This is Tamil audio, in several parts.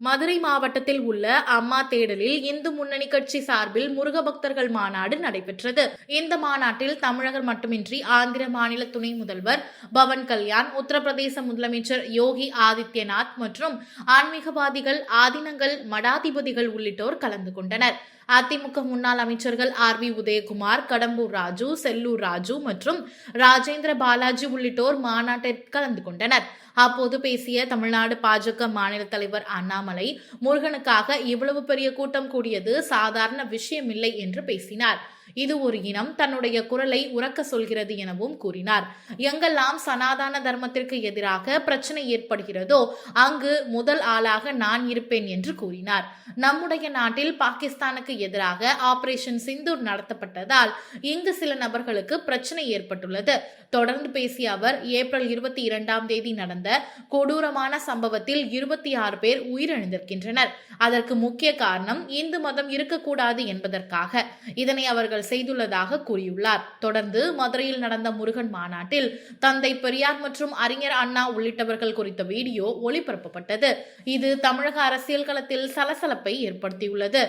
மதுரை மாவட்டத்தில் உள்ள அம்மா தேடலில் இந்து முன்னணி கட்சி சார்பில் முருக பக்தர்கள் மாநாடு நடைபெற்றது. இந்த மாநாட்டில் தமிழகம் மட்டுமின்றி ஆந்திர மாநில துணை முதல்வர் பவன் கல்யாண் உத்தரப்பிரதேச முதலமைச்சர் யோகி ஆதித்யநாத் மற்றும் ஆன்மீகவாதிகள் ஆதினங்கள் மடாதிபதிகள் உள்ளிட்டோர் கலந்து கொண்டனர். அதிமுக முன்னாள் அமைச்சர்கள் ஆர் வி உதயகுமார் கடம்பூர் ராஜு செல்லூர் ராஜு மற்றும் ராஜேந்திர பாலாஜி உள்ளிட்டோர் மாநாட்டில் கலந்து கொண்டனர். அப்போது பேசிய தமிழ்நாடு பாஜக மாநில தலைவர் அண்ணாமலை முருகனுக்காக இவ்வளவு பெரிய கூட்டம் கூடியது சாதாரண விஷயமில்லை என்று பேசினார். இது ஒரு இனம் தன்னுடைய குரலை உறக்க சொல்கிறது எனவும் கூறினார். எங்கெல்லாம் சனாதன தர்மத்திற்கு எதிராக பிரச்சனை ஏற்படுகிறதோ அங்கு முதல் ஆளாக நான் இருப்பேன் என்று கூறினார். நம்முடைய நாட்டில் பாகிஸ்தானுக்கு எதிராக ஆபரேஷன் சிந்தூர் நடத்தப்பட்டதால் இங்கு சில நபர்களுக்கு பிரச்சனை ஏற்பட்டுள்ளது. தொடர்ந்து பேசிய அவர் ஏப்ரல் இருபத்தி இரண்டாம் தேதி நடந்த கொடூரமான சம்பவத்தில் இருபத்தி ஆறு பேர் உயிரிழந்திருக்கின்றனர். அதற்கு முக்கிய காரணம் இந்து மதம் இருக்கக்கூடாது என்பதற்காக. இதனை அவர்கள் அவர்கள் செய்துள்ளதாக கூறியுள்ளார். தொடர்ந்து மதுரையில் நடந்த முருகன் மாநாட்டில் தந்தை பெரியார் மற்றும் அறிஞர் அண்ணா உள்ளிட்டவர்கள் குறித்த வீடியோ ஒளிபரப்பப்பட்டது. இது தமிழக அரசியல் களத்தில் சலசலப்பை ஏற்படுத்தியுள்ளது.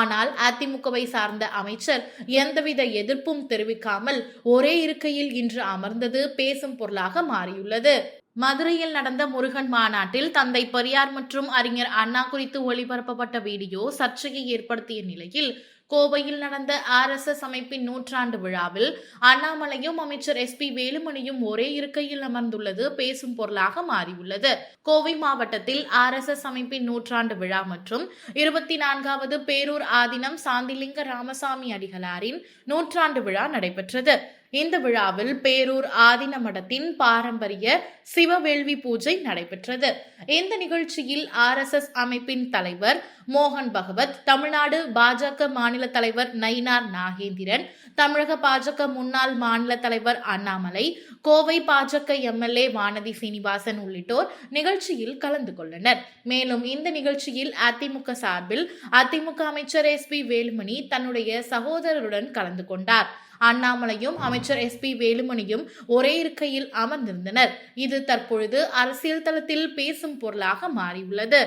ஆனால் அதிமுகவை சார்ந்த அமைச்சர் எந்தவித எதிர்ப்பும் தெரிவிக்காமல் ஒரே இருக்கையில் இன்று அமர்ந்தது பேசும் பொருளாக மாறியுள்ளது. மதுரையில் நடந்த முருகன் மாநாட்டில் தந்தை பெரியார் மற்றும் அறிஞர் அண்ணா குறித்து ஒளிபரப்பப்பட்ட வீடியோ சர்ச்சையை ஏற்படுத்திய நிலையில் கோவையில் நடந்த ஆர் எஸ் எஸ் அமைப்பின் நூற்றாண்டு விழாவில் அண்ணாமலையும் அமைச்சர் எஸ் பி வேலுமணியும் ஒரே இருக்கையில் அமர்ந்துள்ளது. பேசும் பொருளாக மாறியுள்ளது. கோவை மாவட்டத்தில் ஆர் எஸ் எஸ் அமைப்பின் நூற்றாண்டு விழா மற்றும் இருபத்தி நான்காவது பேரூர் ஆதினம் சாந்திலிங்க ராமசாமி அடிகளாரின் நூற்றாண்டு விழா நடைபெற்றது. இந்த விழாவில் பேரூர் ஆதின மடத்தின் பாரம்பரிய சிவவேள்வி பூஜை நடைபெற்றது. இந்த நிகழ்ச்சியில் ஆர் எஸ் எஸ் அமைப்பின் தலைவர் மோகன் பகவத் தமிழ்நாடு பாஜக மாநில மாநில தலைவர் நயினார் நாகேந்திரன் தமிழக பாஜக முன்னாள் மாநில தலைவர் அண்ணாமலை கோவை பாஜக எம்எல்ஏ வானதி சீனிவாசன் உள்ளிட்டோர் நிகழ்ச்சியில் கலந்து கொண்டனர். மேலும் இந்த நிகழ்ச்சியில் அதிமுக சார்பில் அதிமுக அமைச்சர் எஸ் பி வேலுமணி தன்னுடைய சகோதரருடன் கலந்து கொண்டார். அண்ணாமலையும் அமைச்சர் எஸ் பி வேலுமணியும் ஒரே இருக்கையில் அமர்ந்திருந்தனர். இது தற்பொழுது அரசியல் தளத்தில் பேசும் பொருளாக மாறியுள்ளது.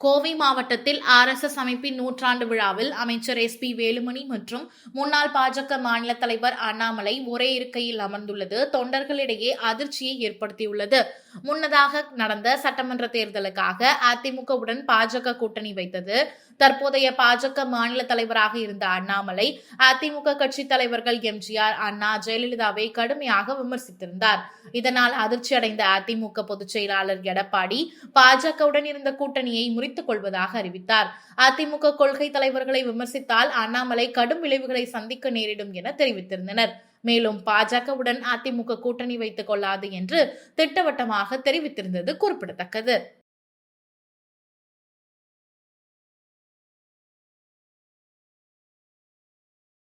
கோவை மாவட்டத்தில் ஆர் எஸ் எஸ் அமைப்பின் நூற்றாண்டு விழாவில் அமைச்சர் எஸ் பி வேலுமணி மற்றும் முன்னாள் பாஜக மாநில தலைவர் அண்ணாமலை ஒரே இருக்கையில் அமர்ந்துள்ளது. தொண்டர்களிடையே அதிர்ச்சியை ஏற்படுத்தியுள்ளது. முன்னதாக நடந்த சட்டமன்ற தேர்தலுக்காக அதிமுகவுடன் பாஜக கூட்டணி வைத்தது. தற்போதைய பாஜக மாநில தலைவராக இருந்த அண்ணாமலை அதிமுக கட்சி தலைவர்கள் எம்ஜிஆர் அண்ணா ஜெயலலிதாவை கடுமையாக விமர்சித்திருந்தார். இதனால் அதிர்ச்சியடைந்த அதிமுக பொதுச் செயலாளர் எடப்பாடி பாஜகவுடன் இருந்த கூட்டணியை முறித்துக் கொள்வதாக அறிவித்தார். அதிமுக கொள்கை தலைவர்களை விமர்சித்தால் அண்ணாமலை கடும் விளைவுகளை சந்திக்க நேரிடும் என தெரிவித்திருந்தனர். மேலும் பாஜகவுடன் அதிமுக கூட்டணி வைத்துக் கொள்ளாது என்று திட்டவட்டமாக தெரிவித்திருந்தது குறிப்பிடத்தக்கது.